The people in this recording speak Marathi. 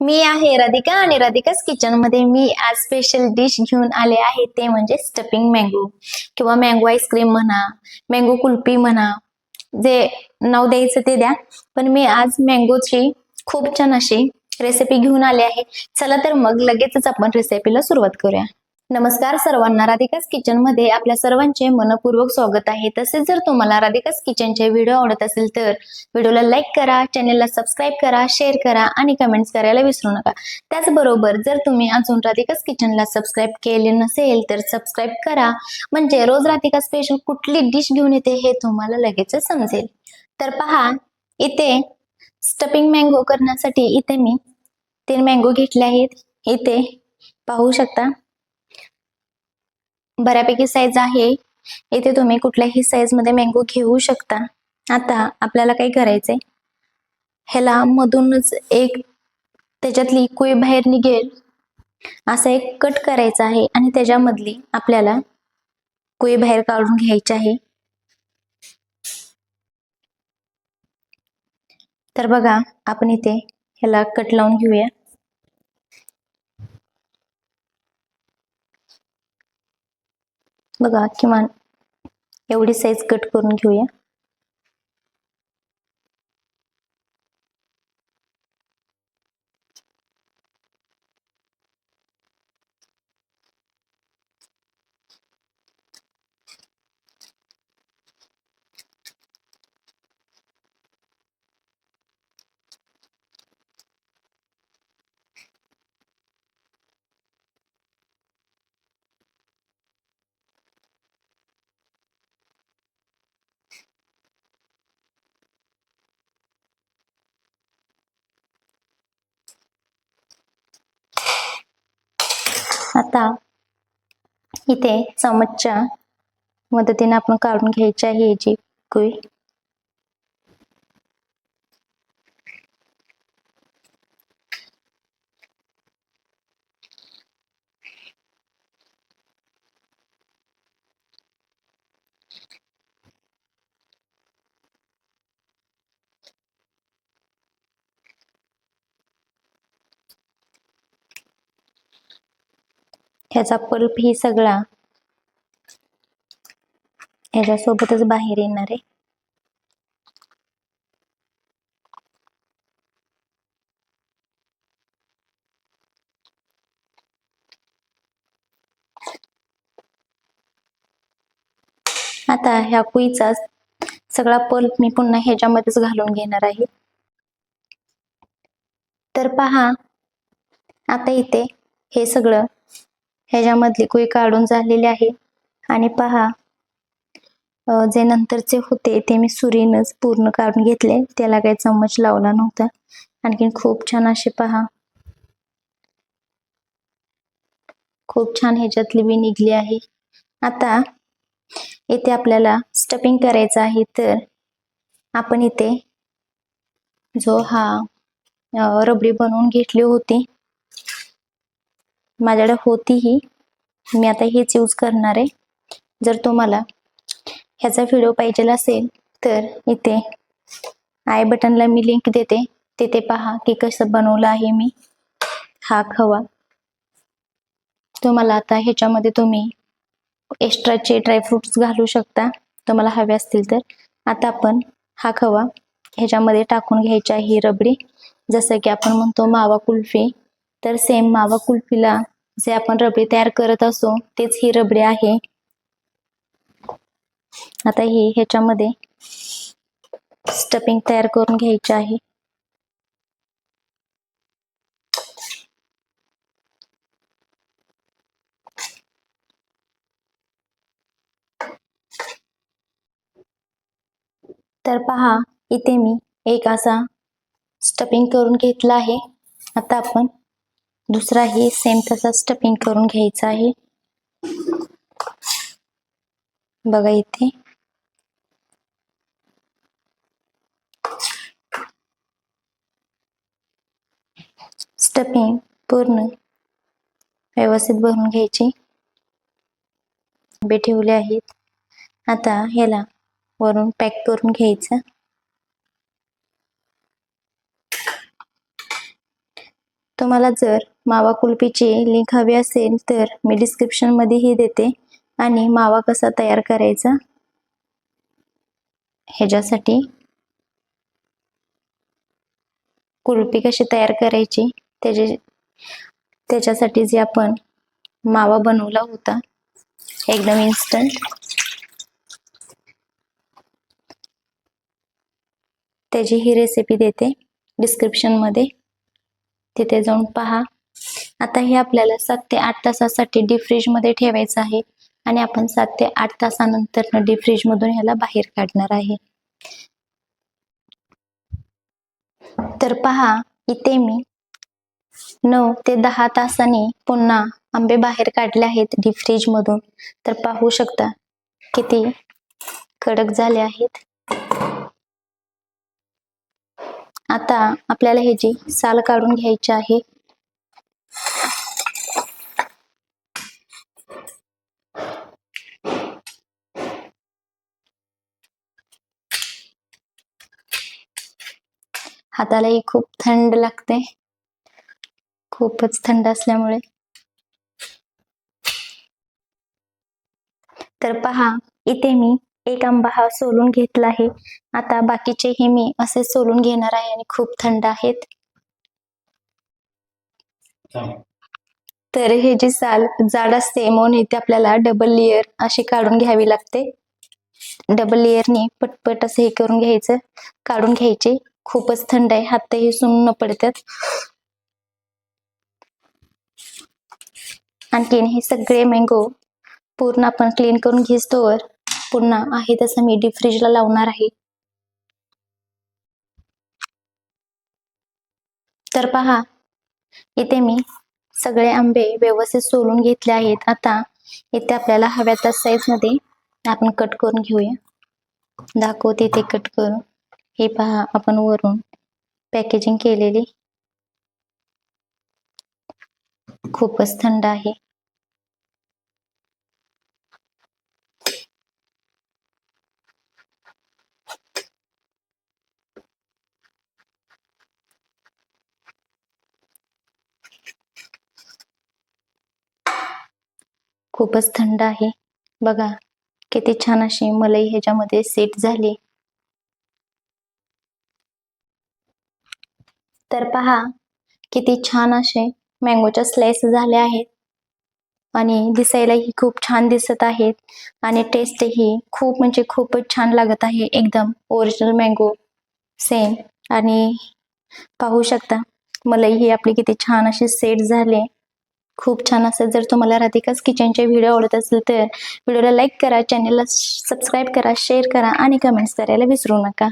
मी आहे राधिका आणि राधिकाच किचनमध्ये मी आज स्पेशल डिश घेऊन आले आहे. ते म्हणजे स्टफिंग मँगो किंवा मँगो आईस्क्रीम म्हणा मँगो कुल्फी म्हणा. जे नाव द्यायचं ते द्या. पण मी आज मँगोची खूप छान अशी रेसिपी घेऊन आले आहे. चला तर मग लगेचच आपण रेसिपीला सुरुवात करूया. नमस्कार सर्वांना. राधिकाच किचनमध्ये आपल्या सर्वांचे मनपूर्वक स्वागत आहे. तसेच जर तुम्हाला राधिकाच किचनचे व्हिडिओ आवडत असेल तर व्हिडिओला लाईक करा चॅनलला सबस्क्राईब करा शेअर करा आणि कमेंट्स करायला विसरू नका. त्याचबरोबर जर तुम्ही अजून राधिकाच किचनला सबस्क्राईब केले नसेल तर सबस्क्राईब करा. म्हणजे रोज राधिका स्पेशल कुठली डिश घेऊन येते हे तुम्हाला लगेच समजेल. तर पहा इथे स्टपिंग मँगो करण्यासाठी इथे मी तीन मँगो घेतले आहेत. इथे पाहू शकता. बऱ्यापैकी साईज आहे. इथे तुम्ही कुठल्याही साईजमध्ये मँगो घेऊ शकता. आता आपल्याला काय करायचंय. ह्याला मधूनच एक त्याच्यातली कुई बाहेर निघेल. असा एक कट करायचा आहे आणि त्याच्यामधली आपल्याला कुई बाहेर काढून घ्यायची आहे. तर बघा आपण इथे ह्याला कट लावून घेऊया. बघा किमान एवढी साईज कट करून घेऊया. आता इथे चमचच्या मदतीने आपण काढून घ्यायची आहे जी कुई ह्याचा पल्प ही सगळा ह्याच्यासोबतच बाहेर येणार आहे. आता ह्या कुईचा सगळा पल्प मी पुन्हा ह्याच्यामध्येच घालून घेणार आहे. तर पहा आता इथे हे सगळं ह्याच्यामधली कुई काढून झालेली आहे. आणि पहा जे नंतरचे होते ते मी सुरीनच पूर्ण काढून घेतले. त्याला काही चम्मच लावला नव्हता. आणखीन खूप छान असे पहा. खूप छान ह्याच्यातली बी निघली आहे. आता इथे आपल्याला स्टपिंग करायचं आहे तर आपण इथे जो हा रबडी बनवून घेतली होती माझ्याकडे होती ही मी आता हेच यूज करणार आहे. जर तुम्हाला ह्याचा व्हिडिओ पाहिजे असेल तर इथे आय बटनला मी लिंक देते. तिथे पहा की कसं बनवलं आहे मी. हा खवा. तुम्हाला आता ह्याच्यामध्ये तुम्ही एक्स्ट्राचे ड्रायफ्रुट्स घालू शकता. तुम्हाला हवे असतील तर. आता आपण हा खवा ह्याच्यामध्ये टाकून घ्यायची आहे ही रबडी. जसं की आपण म्हणतो मावा कुल्फी. तर सेम मावा कुल्फीला जे आपण रबडी तयार करत असो तेच ही रबडी आहे. आता ही ह्याच्यामध्ये स्टफिंग तयार करून घ्यायची आहे. तर पहा इथे मी एक असा स्टफिंग करून घेतला आहे. आता आपण दुसराही सेम तसा स्टफिंग करून घ्यायचा आहे. बघा इथे. स्टफिंग पूर्ण व्यवस्थित भरून घ्यायची. बे ठेवले आहेत. आता ह्याला वरून पॅक करून घ्यायचं. तुम्हाला जर मावा कुल्फीची लिंक हवी असेल तर मी डिस्क्रिप्शनमध्येही देते. आणि मावा कसा तयार करायचा? ह्याच्यासाठी कुल्फी कशी तयार करायची? त्याचे त्याच्यासाठी जे आपण मावा बनवला होता एकदम इन्स्टंट त्याची ही रेसिपी देते. डिस्क्रिप्शनमध्ये तिथे जाऊन पहा. आता हे आपल्याला सात ते आठ तासासाठी डीप फ्रीजमध्ये ठेवायचं आहे. आणि आपण सात ते आठ तासानंतर डीप फ्रीजमधून ह्याला बाहेर काढणार आहे. तर पहा इथे मी नऊ ते दहा तासांनी पुन्हा आंबे बाहेर काढले आहेत डीप फ्रीजमधून तर पाहू शकता किती कडक झाले आहेत. आता आपल्याला ह्याची साल काढून घ्यायची आहे. हातालाही खूप थंड लागते. खूपच थंड असल्यामुळे. तर पहा इथे मी एक आंबा हा सोलून घेतला आहे. आता बाकीचेही मी असे सोलून घेणार आहे आणि खूप थंड आहेत. तर हे जी साल जाड असते म्हणून इथे आपल्याला डबल लेअर अशी काढून घ्यावी लागते. डबल लेअरने पटपट असं हे करून घ्यायचं. काढून घ्यायचे. खूपच थंड आहे. हातही सुन्न पडतात. आणखीन हे सगळे मँगो पूर्ण आपण क्लीन करून घेतोवर पुन्हा आहे तसं मी डीप फ्रीजला लावणार आहे. तर पहा इथे मी सगळे आंबे व्यवस्थित सोलून घेतले आहेत. आता इथे आपल्याला हव्या त्या साईजमध्ये आपण कट करून घेऊया. दाखवते इथे कट करून. हे पहा आपण वरून पॅकेजिंग केलेली. खूपच थंड आहे. खूपच थंड आहे. बघा किती छान अशी मलई ह्याच्यामध्ये सेट झाली. तर पहा किती छान असे मँगोच्या स्लाइस झाले आहेत. आणि दिसायलाही खूप छान दिसत आहेत. आणि टेस्टही खूप म्हणजे खूपच छान लागत आहे. एकदम ओरिजिनल मँगो सेम आणि पाहू शकता मलई ही आपली किती छान असे सेट झाले. खूप छान असं जर तुम्हाला राधिकाच किचनचे व्हिडिओ आवडत असेल तर व्हिडिओला लाईक करा चॅनलला सबस्क्राईब करा शेअर करा आणि कमेंट्स करायला विसरू नका.